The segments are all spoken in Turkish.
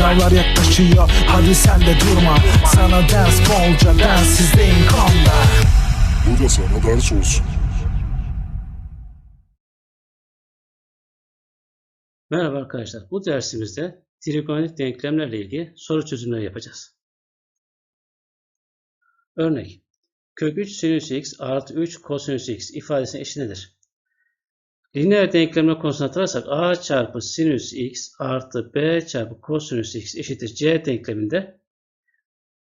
Sınavlar yaklaşıyor hadi sen de durma Sana ders bolca densizliğin konda Bu da sana ders olsun. Merhaba arkadaşlar. Bu dersimizde trigonometrik denklemlerle ilgili soru çözümleri yapacağız. Örnek. Kök 3 sinüs x artı 3 kosinüs x ifadesine eşit nedir? Lineer denklemler konusunu hatırlarsak a çarpı sinüs x artı b çarpı kosinüs x eşittir c denkleminde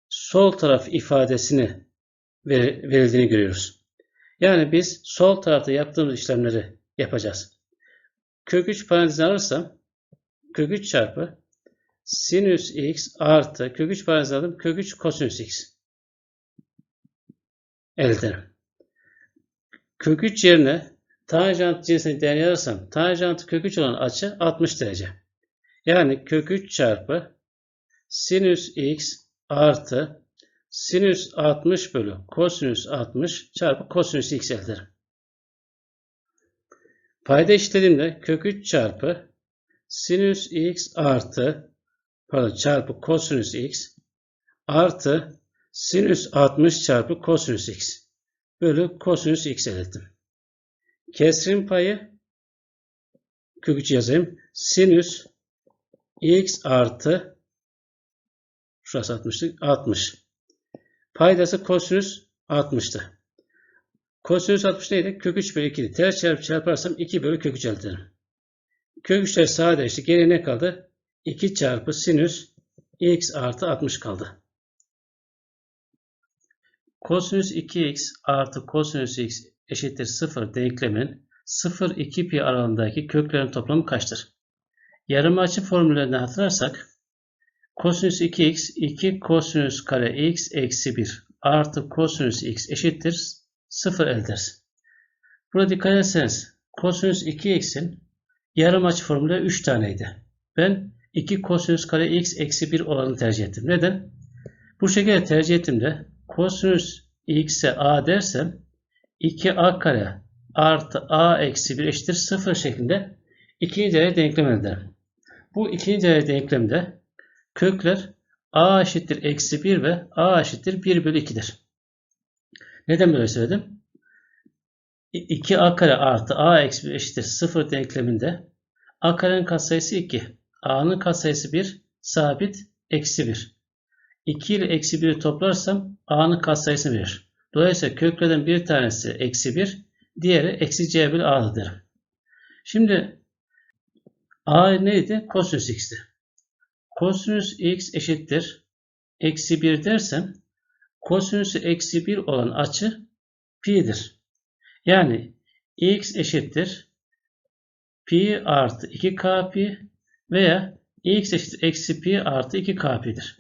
sol taraf ifadesini ver- verildiğini görüyoruz. Yani biz sol tarafta yaptığımız işlemleri yapacağız. Kök 3 parantezine alırsam kök 3 çarpı sinüs x artı kök 3 parantezine aldım kök 3 kosinüs x elde ederim. Kök 3 yerine tanjant cinsini değer yazarsam tanjantı kök 3 olan açı 60 derece. Yani kök 3 çarpı sinüs x artı sinüs 60 bölü kosinüs 60 çarpı kosinüs x elde ederim. Payda eşitlediğimde kök 3 çarpı sinüs x artı pardon çarpı kosinüs x artı sinüs 60 çarpı kosinüs x bölü kosinüs x elde ettim. Kesrin payı kök 3 yazayım. Sinüs x artı şurası 60'lık 60. Paydası kosinüs 60'tı. Kosinüs 60 neydi? Kök 3 bölü 2'di. Ters çarpı çarparsam 2 bölü kök 3 elde ederim. Kök 3'ler sadeleşti. Geriye ne kaldı? 2 çarpı sinüs x artı 60 kaldı. Kosinüs 2x artı kosinüs x eşittir 0 denkleminin 0-2 pi aralığındaki köklerin toplamı kaçtır? Yarım açı formüllerinden hatırlarsak kosinüs 2x 2 kosinüs kare x eksi 1 artı kosinüs x eşittir 0 elde ederiz. Burada dikkat ederseniz kosinüs 2x'in yarım açı formülü 3 taneydi. Ben 2 kosinüs kare x eksi 1 olanı tercih ettim. Neden? Bu şekilde tercih ettiğimde kosinüs x'e a dersem 2a kare artı a eksi 1 eşittir 0 şeklinde ikinci derece denklem elde ederim. Bu ikinci derece denklemde kökler a eşittir eksi 1 ve a eşittir 1 bölü 2'dir. Neden böyle söyledim? 2a kare artı a eksi 1 eşittir 0 denkleminde a karenin katsayısı 2. a'nın katsayısı 1 sabit eksi 1. 2 ile eksi 1'i toplarsam a'nın katsayısını verir. Dolayısıyla köklerden bir tanesi eksi 1, diğeri eksi c bölü a'dır. Şimdi a neydi? Kosinüs x'ti. Kosinüs x eşittir eksi 1 dersem kosinüsü eksi 1 olan açı pi'dir. Yani x eşittir pi artı 2k pi veya x eşittir eksi pi artı 2k pi'dir.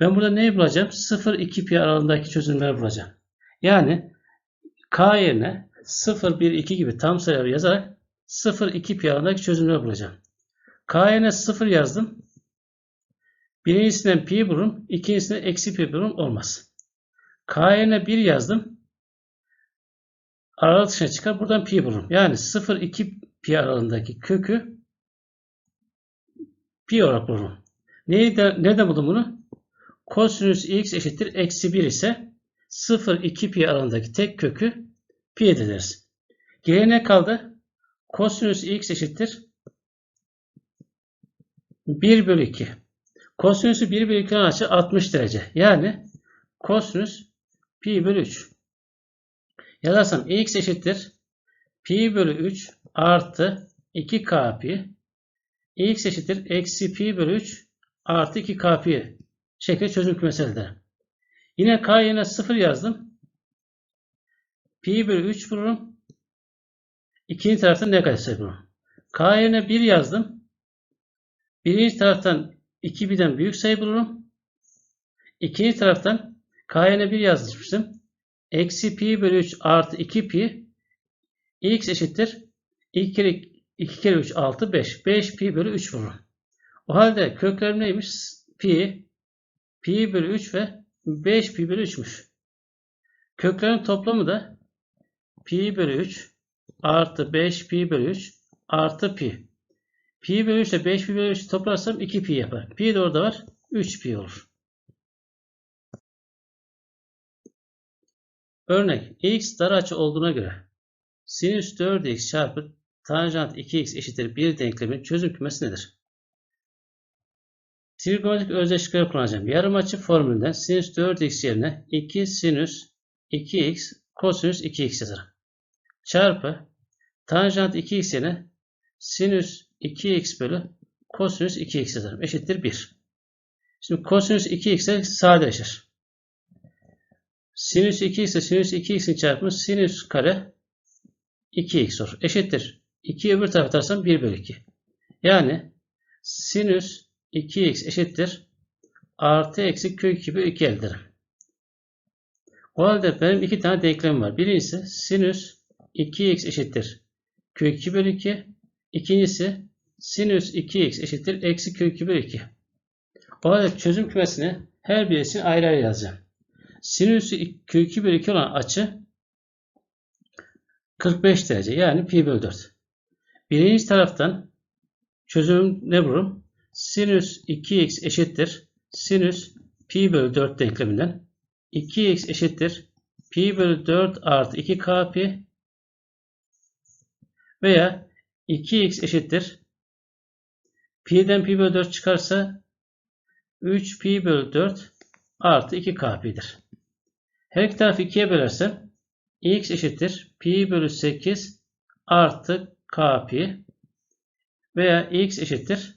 Ben burada neyi bulacağım? 0-2 pi aralığındaki çözümleri bulacağım. Yani k yerine 0, 1, 2 gibi tam sayıları yazarak 0-2 pi aralığındaki çözümleri bulacağım. k yerine 0 yazdım. Birincisinden pi bulurum, ikincisinden eksi pi bulurum olmaz. K yerine 1 yazdım. Aralık dışına çıkar. Buradan pi bulurum. Yani 0-2 pi aralığındaki kökü pi olarak bulurum. Neyi de, nerede buldum bunu? Kosinüs x eşittir eksi 1 ise 0-2 pi aralığındaki tek kökü pi ederiz. Geriye ne kaldı? Kosinüs x eşittir 1 bölü 2. Kosinüsü 1 bölü 2'den açı 60 derece. Yani kosinüs pi bölü 3. Yazarsam x eşittir pi bölü 3 artı 2k pi x eşittir eksi pi bölü 3 artı 2k pi şeklinde çözüm kümesi elde ederim. Yine k yerine 0 yazdım. Pi bölü 3 bulurum. İkinci taraftan negatif bulurum. K yerine 1 yazdım. Birinci taraftan 2 birden büyük sayı bulurum. İkinci taraftan k yerine 1 yazmıştım. Eksi pi bölü 3 artı 2 pi x eşittir 2 kere, 2 kere 3 6 5. 5 pi bölü 3 bulurum. O halde köklerim neymiş? Pi, pi bölü 3 ve 5 pi bölü 3'müş. Köklerin toplamı da pi bölü 3 artı 5 pi bölü 3 artı pi. Pi bölü 3 ile 5 pi bölü 3 toplarsam 2 pi yapar. Pi de orada var. 3 pi olur. Örnek x dar açı olduğuna göre sinüs 4x çarpı tanjant 2x eşittir 1 denklemin çözüm kümesi nedir? Trigonometrik özdeşlikleri kullanacağım. Yarım açı formülünden sinüs 4x yerine 2 sinüs 2x kosinüs 2x yazarım. Çarpı tanjant 2x yerine sinüs 2x bölü kosinüs 2x yazarım. Eşittir 1. Şimdi kosinüs 2x'e sadeleşir. Sinüs 2 ise sinüs 2x'in çarpımı sinüs kare 2x olur. Eşittir. 2'yi öbür tarafa atarsam 1 bölü 2. Yani sinüs 2x eşittir. Artı eksi kök 2 bölü 2 elde ederim. O halde benim iki tane denklemim var. Birincisi sinüs 2x eşittir. Kök 2 bölü 2. İkincisi sinüs 2x eşittir. Eksi kök 2 bölü 2. O halde çözüm kümesini her birisini ayrı ayrı yazacağım. Sinüsü kök 2 bölü 2 olan açı 45 derece. Yani pi bölü 4. Birinci taraftan çözüm ne bulurum? Sinüs 2x eşittir. Sinüs pi bölü 4 denkleminden 2x eşittir. Pi bölü 4 artı 2k pi veya 2x eşittir. Pi'den pi bölü 4 çıkarsa 3 pi bölü 4 artı 2k pi'dir. Her iki tarafı 2'ye bölersem x eşittir pi bölü 8 artı k pi veya x eşittir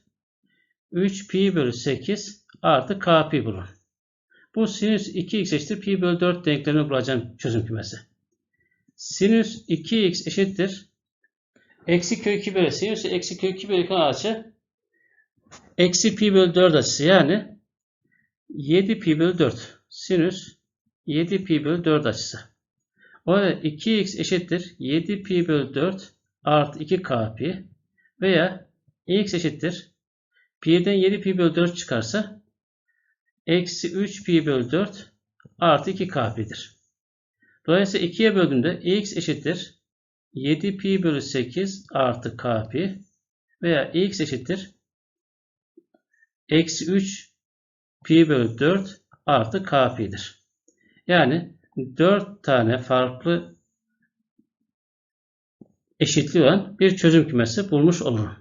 3 pi bölü 8 artı k pi bulur. Bu sinüs 2x eşittir pi bölü 4 denklemini bulacağım çözüm kümesi. Sinüs 2x eşittir eksi kök 2 bölü sinüs eksi kök 2 bölü 2 açı eksi pi bölü 4 açısı yani 7 pi bölü 4 sinüs 7 pi bölü 4 açısı. O halde 2x eşittir 7 pi bölü 4 artı 2k pi veya x eşittir pi'den 7 pi bölü 4 çıkarsa eksi 3 pi bölü 4 artı 2k pi'dir. Dolayısıyla 2'ye böldüğümde x eşittir 7 pi bölü 8 artı k pi veya x eşittir eksi 3 pi bölü 4 artı k pi'dir. Yani 4 tane farklı eşitliği olan bir çözüm kümesi bulmuş olurum.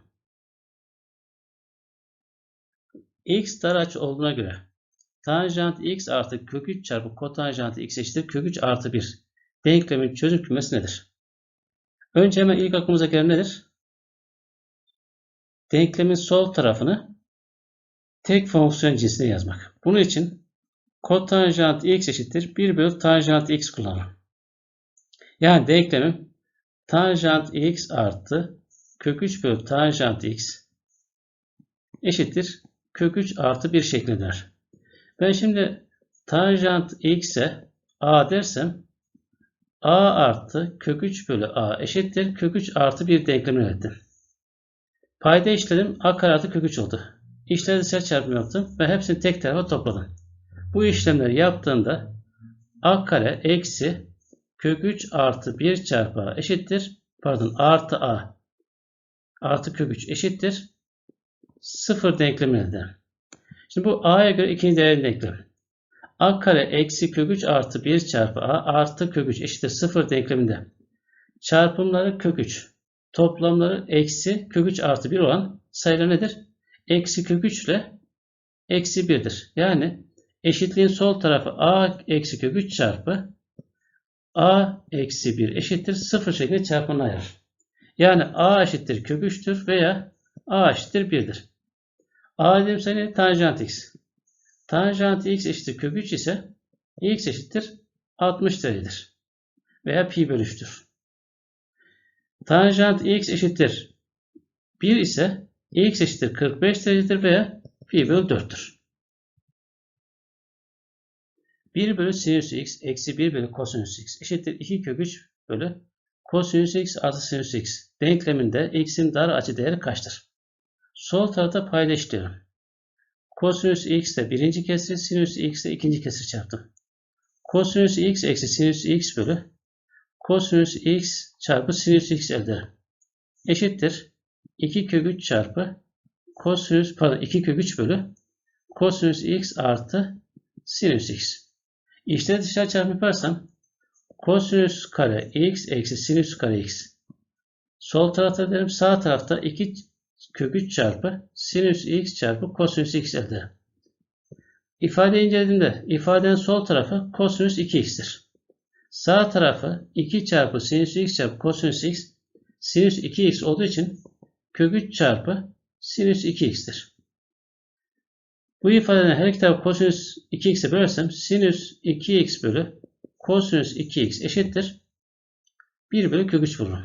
X dar açı olduğuna göre tanjant x artı kök 3 çarpı kotanjant x eşittir kök 3 artı 1 denklemin çözüm kümesi nedir? Önce hemen ilk aklımıza gelen nedir? Denklemin sol tarafını tek fonksiyon cinsine yazmak. Bunun için kotanjant x eşittir 1 bölü tanjant x kullanırım. Yani denklemim tanjant x artı kök 3 bölü tanjant x eşittir kök 3 artı 1 şeklindedir. Ben şimdi tanjant x'e a dersem a artı kök 3 bölü a eşittir kök 3 artı 1 denklemi ürettim. Payda işledim a kare artı kök 3 oldu. İşleri dışarı çarpımı yaptım ve hepsini tek tarafa topladım. Bu işlemleri yaptığında a kare eksi kök 3 artı 1 çarpı a eşittir. Pardon artı a artı kök 3 eşittir. 0 denklemi elde. Şimdi bu a'ya göre ikinci değerli denklem. a kare eksi kök 3 artı 1 çarpı a artı kök 3 eşittir 0 denkleminde. Çarpımları kök 3. Toplamları eksi kök 3 artı 1 olan sayılar nedir? Eksi kök 3 ile eksi 1'dir. Yani eşitliğin sol tarafı a eksi kök 3 çarpı a eksi 1 eşittir 0 şeklinde çarpımına ayır. Yani a eşittir kök 3'tür veya a eşittir 1'dir. a dediğim sayı tanjant x. Tanjant x eşittir kök 3 ise x eşittir 60 derecedir. Veya pi bölü 3'tür. Tanjant x eşittir 1 ise x eşittir 45 derecedir veya pi bölü 4'tür. 1 bölü sinüs x eksi 1 bölü kosinüs x eşittir 2 kök 3 bölü kosinüs x artı sinüs x denkleminde x'in dar açı değeri kaçtır? Sol tarafta payda işliyorum. Kosinüs x ile birinci kesir, sinüs x ile ikinci kesir çarptım. Kosinüs x eksi sinüs x bölü kosinüs x çarpı sinüs x elde ederim. Eşittir. 2 kök 3 çarpı kosinüs pardon 2 kök 3 bölü kosinüs x artı sinüs x. İşleri dışarı çarpım yaparsam kosinüs kare x eksi sinüs kare x. Sol tarafta derim sağ tarafta 2 kök 3 çarpı sinüs x çarpı kosinüs x elde ederim. İfadeyi incelediğimde ifadenin sol tarafı kosinüs 2x'tir. Sağ tarafı 2 çarpı sinüs x çarpı kosinüs x sinüs 2x olduğu için kök 3 çarpı sinüs 2x'tir. Bu ifadenin her iki tarafı kosinüs 2x'e bölersem sinüs 2x bölü kosinüs 2x eşittir 1 bölü kök 3 bulurum.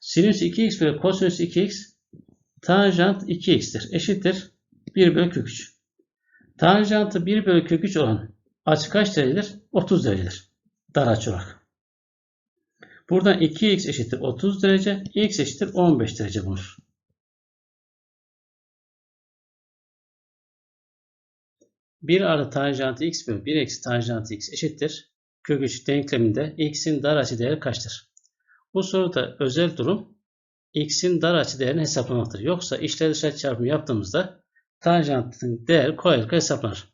Sinüs 2x bölü kosinüs 2x tanjant 2x'tir. Eşittir 1 bölü kök 3. Tanjantı 1 bölü kök 3 olan açı kaç derecedir? 30 derecedir. Dar açı olarak. Buradan 2x eşittir 30 derece, x eşittir 15 derece bulunur. Bir artı tanjantı x bölü 1 eksi tanjantı x eşittir. Kök 3 denkleminde x'in dar açı değeri kaçtır? Bu soruda özel durum x'in dar açı değerini hesaplamaktır. Yoksa içler dışarı çarpımı yaptığımızda tanjantın değeri kolaylıkla hesaplanır.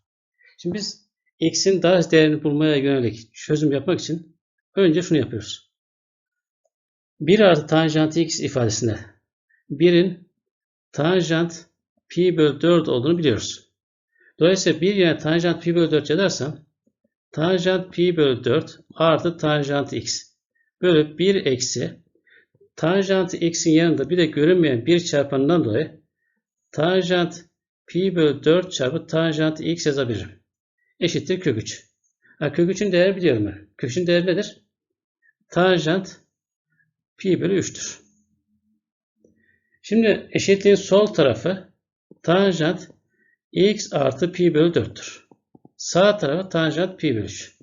Şimdi biz x'in dar açı değerini bulmaya yönelik çözüm yapmak için önce şunu yapıyoruz. 1 artı tanjant x ifadesinde 1'in tanjant pi bölü 4 olduğunu biliyoruz. Dolayısıyla 1 yerine tanjant pi bölü 4 yazarsam tanjant pi bölü 4 artı tanjant x bölü 1 eksi tanjant x'in yanında bir de görünmeyen 1 çarpanından dolayı tanjant pi bölü 4 çarpı tanjant x yazabilirim. Eşittir kök 3. Ha, kök 3'ün değeri biliyorum ben. Kök 3'ün değeri nedir? Tanjant pi bölü 3'tür. Şimdi eşitliğin sol tarafı tanjant x artı pi bölü 4'tür. Sağ tarafı tanjant pi bölü 3.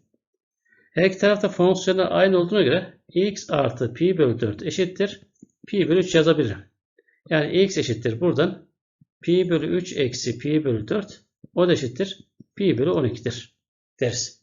Her iki tarafta fonksiyonlar aynı olduğuna göre x artı pi bölü 4 eşittir pi bölü 3 yazabilirim. Yani x eşittir buradan pi bölü 3 eksi pi bölü 4 o da eşittir pi bölü 12'dir deriz.